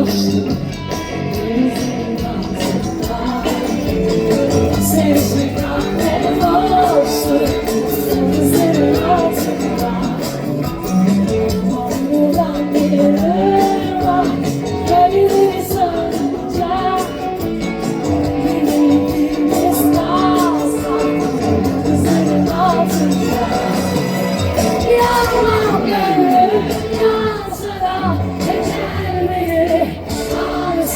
most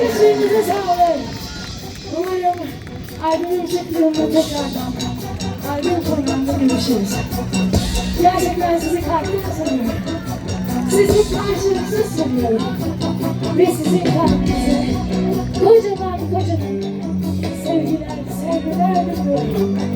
Sesinize sağlık. Umarım albümün çıktığında tekrardan albüm programında görüşürüz. Gerçekten sizi kalpten seviyorum. Sizi karşılıksız seviyorum. Ve sizin kalbinize kocaman kocaman sevgiler, sevgiler diliyorum.